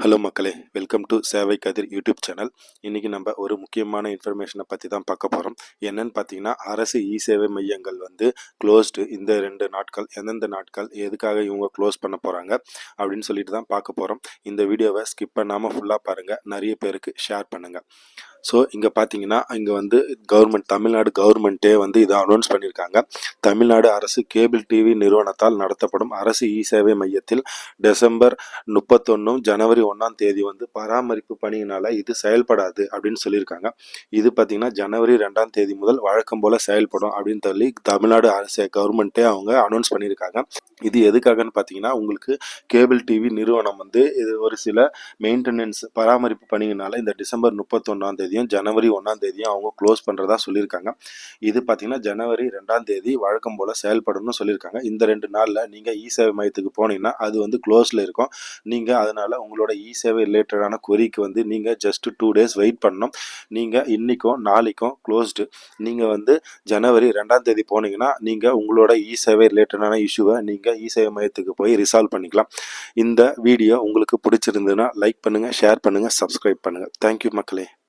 Hello மக்களே welcome to சேவை கதிர் YouTube channel இன்றைக்கி நம்ம ஒரு முக்கியமான இன்ஃபர்மேஷனை பற்றி தான் பார்க்க போகிறோம் என்னன்னு பார்த்தீங்கன்னா அரசு இ சேவை மையங்கள் வந்து க்ளோஸ்டு இந்த ரெண்டு நாட்கள் எந்தெந்த நாட்கள் எதுக்காக இவங்க க்ளோஸ் பண்ண போகிறாங்க அப்படின்னு சொல்லிட்டு தான் பார்க்க போகிறோம் இந்த வீடியோவை ஸ்கிப் பண்ணாமல் ஃபுல்லாக பாருங்கள் நிறைய பேருக்கு ஷேர் பண்ணுங்கள் ஸோ இங்கே பார்த்தீங்கன்னா இங்கே வந்து கவர்மெண்ட் தமிழ்நாடு கவர்மெண்ட்டே வந்து இதை அனௌன்ஸ் பண்ணியிருக்காங்க தமிழ்நாடு அரசு கேபிள் டிவி நிறுவனத்தால் நடத்தப்படும் அரசு இ சேவை மையத்தில் டிசம்பர் முப்பத்தொன்னும் ஜனவரி ஒன்றாம் தேதி வந்து பராமரிப்பு பணியினால் இது செயல்படாது அப்படின்னு சொல்லியிருக்காங்க. இது பார்த்தீங்கன்னா ஜனவரி ரெண்டாம் தேதி முதல் வழக்கம் போல் செயல்படும் அப்படின்னு சொல்லி தமிழ்நாடு அரசு கவர்மெண்ட்டே அவங்க அனௌன்ஸ் பண்ணியிருக்காங்க. இது எதுக்காகன்னு பார்த்தீங்கன்னா உங்களுக்கு கேபிள் டிவி நிறுவனம் வந்து இது ஒரு சில மெயின்டெனன்ஸ் பராமரிப்பு பணியினால் இந்த டிசம்பர் முப்பத்தொன்னாம் தேதியும் ஜனவரி ஒன்றாம் தேதியும் அவங்க க்ளோஸ் பண்ணுறதா சொல்லியிருக்காங்க. இது பார்த்தீங்கன்னா ஜனவரி ரெண்டாம் தேதி வழக்கம் போல் செயல்படணும்னு சொல்லியிருக்காங்க. இந்த ரெண்டு நாளில் நீங்கள் இ சேவை மையத்துக்கு போனீங்கன்னா அது வந்து க்ளோஸில் இருக்கும். நீங்கள் அதனால் உங்களோட இ சேவை ரிலேட்டடான கொரிக்கு வந்து நீங்கள் ஜஸ்ட் டூ டேஸ் வெயிட் பண்ணணும். நீங்கள் இன்றைக்கும் நாளைக்கும் க்ளோஸ்டு நீங்கள் வந்து ஜனவரி ரெண்டாம் தேதி போனீங்கன்னா நீங்கள் உங்களோட இ சேவை ரிலேட்டடான இஷ்யூவை நீங்கள் இ சேவை மையத்துக்கு போய் ரிசால்வ் பண்ணிக்கலாம். இந்த வீடியோ உங்களுக்கு பிடிச்சிருந்ததுன்னா லைக் பண்ணுங்கள் ஷேர் பண்ணுங்கள் சப்ஸ்கிரைப் பண்ணுங்கள் தேங்க்யூ மக்களே.